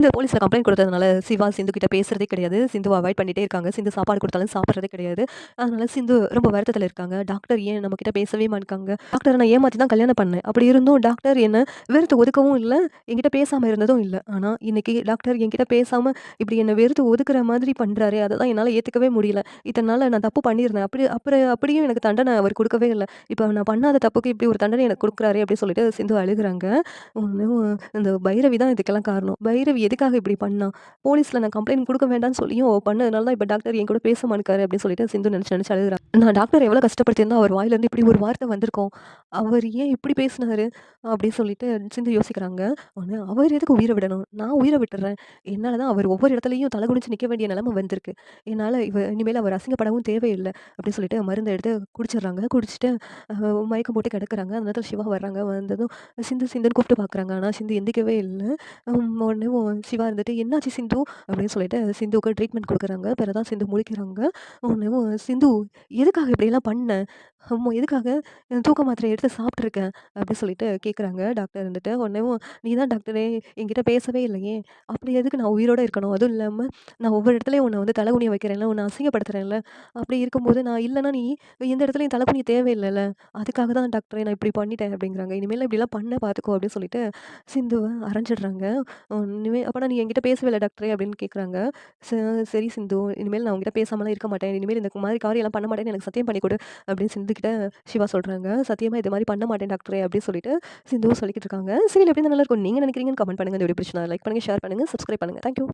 இந்த போலீஸில் கம்ப்ளைண்ட் கொடுத்ததுனால சிவா சிந்து கிட்ட பேசுறதே கிடையாது. சிந்து அவாய்ட் பண்ணிட்டே இருக்காங்க. சிந்து சாப்பாடு கொடுத்தாலும் சாப்பிட்றதே கிடையாது. அதனால சிந்து ரொம்ப வருத்தத்தில் இருக்காங்க. டாக்டர் ஏன் நம்மகிட்ட பேசவே மாட்டாங்க டாக்டர் நான் ஏமாத்தி தான் கல்யாணம் பண்ணேன். அப்படி இருந்தும் டாக்டர் என்ன வெறுத்து ஒதுக்கவும் இல்லை என்கிட்ட பேசாமல் இருந்ததும் இல்லை ஆனால் இன்னைக்கு டாக்டர் என்கிட்ட பேசாமல் இப்படி என்னை வெறுத்து ஒதுக்குற மாதிரி பண்ணுறாரு அதை தான் என்னால் ஏற்றுக்கவே முடியல. இதனால் நான் தப்பு பண்ணியிருந்தேன். அப்படி அப்புறம் அப்படியும் எனக்கு தண்டனை அவர் கொடுக்கவே இல்லை இப்போ நான் பண்ணாத தப்புக்கு இப்படி ஒரு தண்டனை எனக்கு கொடுக்குறாரு அப்படின்னு சொல்லிட்டு சிந்து அழுகுறாங்க. ஒன்னும் இந்த பைரவி தான் இதுக்கெல்லாம் காரணம். பைரவி எதுக்காக இப்படி பண்ணா? போலீஸில் நான் கம்ப்ளைண்ட் கொடுக்க வேண்டாம்னு சொல்லியும் பண்ணதுனால தான் இப்போ டாக்டர் என் கூட பேச மாட்டாரு அப்படின்னு சொல்லிட்டு சிந்து நினச்சி நினச்சி அழுகுறா. நான் டாக்டர் எவ்வளோ கஷ்டப்படுத்தியிருந்தா அவர் வாயிலேருந்து இப்படி ஒரு வார்த்தை வந்திருக்கோம் அவர் ஏன் இப்படி பேசினாரு? அப்படின்னு சொல்லிட்டு சிந்து யோசிக்கிறாங்க. ஆனால் அவர் எதுக்கு உயிரை விடணும்? நான் உயிரை விட்டுறேன் என்னால் தான் அவர் ஒவ்வொரு இடத்துலையும் தலை குடிச்சு நிற்க வேண்டிய நிலைமை வந்திருக்கு. என்னால் இவ இனிமேல் அவர் அசிங்கப்படவும் தேவையில்லை அப்படின்னு சொல்லிட்டு மருந்தை எடுத்து குடிச்சிடுறாங்க. குடிச்சிட்டு மயக்கம் போட்டு கிடக்குறாங்க. அந்த நேரத்தில் சிவா வர்றாங்க. வந்ததும் சிந்து சிந்துன்னு கூப்பிட்டு பார்க்குறாங்க. ஆனால் சிந்து எந்திரிக்கவே இல்லை உடனே சிவா இருந்துட்டு "என்னாச்சு சிந்து?" அப்படின்னு சொல்லிட்டு சிந்துவுக்கு ட்ரீட்மெண்ட் கொடுக்குறாங்க பிறகு தான் சிந்து முழிக்கிறாங்க. ஒன்று "சிந்து எதுக்காக இப்படியெல்லாம் பண்ண? ஆமா எதுக்காக? தூக்க மாத்திரை எடுத்து சாப்பிட்ருக்கேன் அப்படி சொல்லிட்டு கேட்குறாங்க டாக்டர் இருந்துட்டு. உடனேவும் "நீ தான் டாக்டரே என்கிட்ட பேசவே இல்லையே! அப்படி எதுக்கு நான் உயிரோட இருக்கணும்? அதுவும் இல்லாமல் நான் ஒவ்வொரு இடத்துலையும் உன்னை வந்து தலைகுனியை வைக்கிறேன்ல, உன்னை அசிங்கப்படுத்துறேன்ல. அப்படி இருக்கும்போது நான் இல்லைன்னா நீ எந்த இடத்துலையும் தலைகுனி தேவையில்லைல்ல அதுக்காக தான் டாக்டரே நான் இப்படி பண்ணிட்டேன்." அப்படிங்கிறாங்க. "இனிமேல் இப்படிலாம் பண்ண பார்த்துக்கோ." அப்படின்னு சொல்லிட்டு அரைஞ்சிடுறாங்க ஒனிமே அப்போ நான் நீ என்கிட்ட பேசவே டாக்டரே?" அப்படின்னு கேட்குறாங்க. சரி சிந்து. இனிமேல் நான் உங்ககிட்ட பேசாமலாம் இருக்க மாட்டேன். இனிமேல் இந்த மாதிரி காரியெல்லாம் பண்ண மாட்டேன்னு எனக்கு சத்தியம் பண்ணி கொடு அப்படின்னு சிந்துக்கிட்ட சிவா சொல்கிறாங்க சத்தியமாக இது மாதிரி பண்ண மாட்டேன் டாக்டரே." அப்படின்னு சொல்லிட்டு சிந்துவும் சொல்லிக்கிட்டு இருக்காங்க. சரி எப்படி நல்லா இருக்கும் நீங்கள் நினைக்கிறீங்கன்னு கமெண்ட் பண்ணுங்க. இந்த வீடியோ பிடிச்சிருந்தா லைக் பண்ணுங்கள் ஷேர் பண்ணுங்க, சப்ஸ்கிரைப் பண்ணுங்கள் தேங்க்யூ